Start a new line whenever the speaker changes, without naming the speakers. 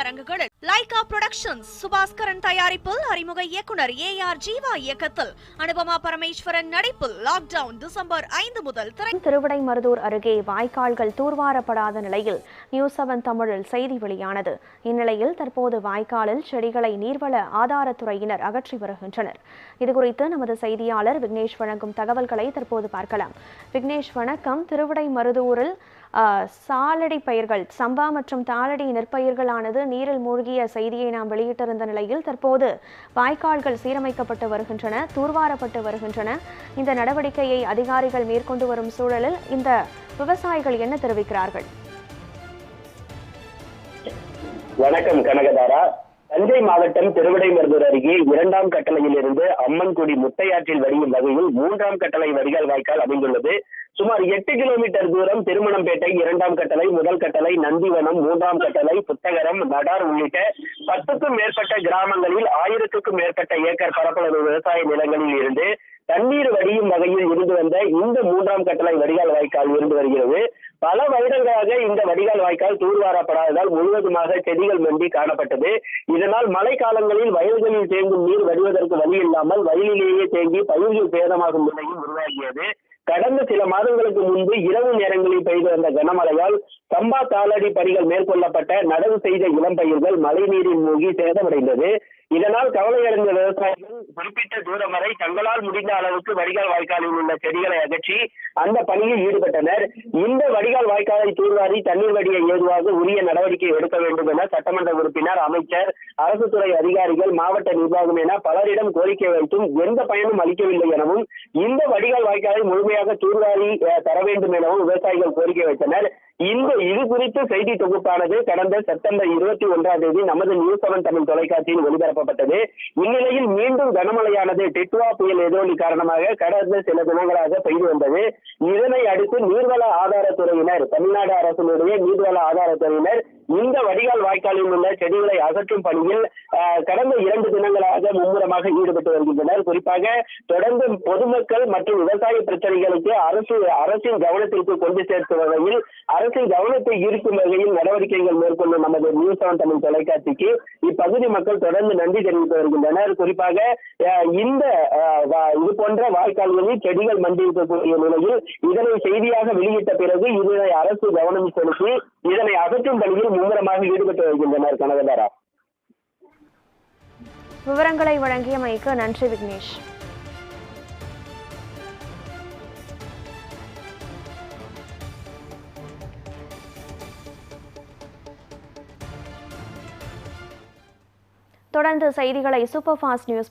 அரங்குகளில் Lyca productions Subaskaran தயாரிப்பில் அறிமுக இயக்குனர் ஏ ஆர் ஜீவா இயக்கத்தில். அனுபமா பரமேஸ்வரன் நடிப்பில் லாக்டவுன் டிசம்பர் ஐந்து முதல் திருவிடை
திருவிடைமருதூர் அருகே வாய்க்கால்கள் தூர்வாரப்படாத நிலையில் நியூஸ் செவன் தமிழில் செய்தி வெளியானது. இந்நிலையில் தற்போது வாய்க்காலில் செடிகளை நீர்வள ஆதாரத்துறையினர் அகற்றி வருகின்றனர். இதுகுறித்து நமது செய்தியாளர் விக்னேஷ் வழங்கும் தகவல்களை தற்போது பார்க்கலாம். விக்னேஷ் வணக்கம். திருவிடைமருதூரில் மருதூரில் சாலடி பயிர்கள் சம்பா மற்றும் தாளடி நெற்பயிர்களானது நீரில் மூழ்கிய செய்தியை நாம் வெளியிட்டிருந்த நிலையில் தற்போது வாய்க்கால்கள் சீரமைக்கப்பட்டு வருகின்றன தூர்வாரப்பட்டு வருகின்றன. இந்த நடவடிக்கையை அதிகாரிகள் மேற்கொண்டு வரும் சூழலில் இந்த விவசாயிகள் என்ன தெரிவிக்கிறார்கள்?
வணக்கம் கனகதாரா. தஞ்சை மாவட்டம் திருவிடைமருதூர் அருகே இரண்டாம் கட்டளையில் இருந்து அம்மன்குடி முட்டையாற்றில் வடியும் வகையில் மூன்றாம் கட்டளை வடிகால் வாய்க்கால் அமைந்துள்ளது. சுமார் எட்டு கிலோமீட்டர் தூரம் திருமணம்பேட்டை இரண்டாம் கட்டளை முதல் கட்டளை நந்திவனம் மூன்றாம் கட்டளை புத்தகரம் நடார் உள்ளிட்ட பத்துக்கும் மேற்பட்ட கிராமங்களில் ஆயிரத்துக்கும் மேற்பட்ட ஏக்கர் பரப்பளவு விவசாய நிலங்களில் இருந்து தண்ணீர் வடியும் வகையில் இருந்து வந்த இந்த மூன்றாம் கட்டளை வடிகால் வாய்க்கால் இருந்து வருகிறது. பல வருடங்களாக இந்த வடிகால் வாய்க்கால் தூர்வாரப்படாததால் முழுவதுமாக செடிகள் மண்டி காணப்பட்டது. இதனால் மழை காலங்களில் வயல்களில் தேங்கும் நீர் வடிவதற்கு வழி இல்லாமல் வயலிலேயே தேங்கி பயிர்கள் சேதமாகும் நிலையும் உருவாகியது. கடந்த சில மாதங்களுக்கு முன்பு இரவு நேரங்களில் பெய்து வந்த கனமழையால் சம்பா தாளடி பணிகள் மேற்கொள்ளப்பட்ட நடவு செய்த இளம் பயிர்கள் மழைநீரில் மூழ்கி சேதமடைந்தது. இதனால் கவலையடைந்த விவசாயிகள் குறிப்பிட்ட தூரம் வரை தங்களால் முடிந்த அளவுக்கு வடிகால் வாய்க்காலில் உள்ள செடிகளை அகற்றி அந்த பணியில் ஈடுபட்டனர். இந்த வடிகால் வாய்க்காலை தூர்வாரி தண்ணீர் வடிய ஏதுவாக உரிய நடவடிக்கை எடுக்க வேண்டும் என சட்டமன்ற உறுப்பினர் அமைச்சர் அரசு துறை அதிகாரிகள் மாவட்ட நிர்வாகம் என பலரிடம் கோரிக்கை வைத்தும் எந்த பயனும் அளிக்கவில்லை எனவும் இந்த வடிகால் வாய்க்காலை முழுமையாக தூர்வாரி தர வேண்டும் எனவும் விவசாயிகள் கோரிக்கை வைத்தனர். இந்த இது குறித்து செய்தி தொகுப்பானது கடந்த செப்டம்பர் இருபத்தி ஒன்றாம் தேதி நமது நியூஸ் செவன் தமிழ் தொலைக்காட்சியில் ஒளிபரப்பப்பட்டது. இந்நிலையில் மீண்டும் கனமழையானது டிட்வா புயல் எதிரொலி காரணமாக கடந்த சில தினங்களாக பெய்து வந்தது. இதனை அடுத்து நீர்வள ஆதாரத்துறையினர் தமிழ்நாடு அரசினுடைய நீர்வள ஆதாரத்துறையினர் இந்த வடிகால் வாய்க்காலில் உள்ள செடிகளை அகற்றும் பணியில் கடந்த இரண்டு தினங்களாக மும்முரமாக ஈடுபட்டு வருகின்றனர். குறிப்பாக தொடர்ந்து பொதுமக்கள் மற்றும் விவசாய பிரச்சனைகளுக்கு அரசு அரசின் கவனத்திற்கு கொண்டு சேர்க்கும் வகையில் அரசின் கவனத்தை ஈர்க்கும் வகையில் நடவடிக்கைகள் மேற்கொள்ளும் நமது நியூஸ் செவன் தமிழ் தொலைக்காட்சிக்கு இப்பகுதி மக்கள் தொடர்ந்து நன்றி தெரிவித்து வருகின்றனர். குறிப்பாக அஹ், இந்த போன்ற வாய்க்கால்களில் செடிகள் மண்டியிருக்கக்கூடிய நிலையில் இதனை செய்தியாக வெளியிட்ட பிறகு இதனை அரசு கவனம் செலுத்தி இதனை அகற்றும் பணியில் மும்முரமாக ஈடுபட்டு வருகின்றனர் கனகதாரா.
விவரங்களை வழங்கியமைக்கு நன்றி விக்னேஷ். தொடர்ந்து செய்திகளை சூப்பர் ஃபாஸ்ட் நியூஸ்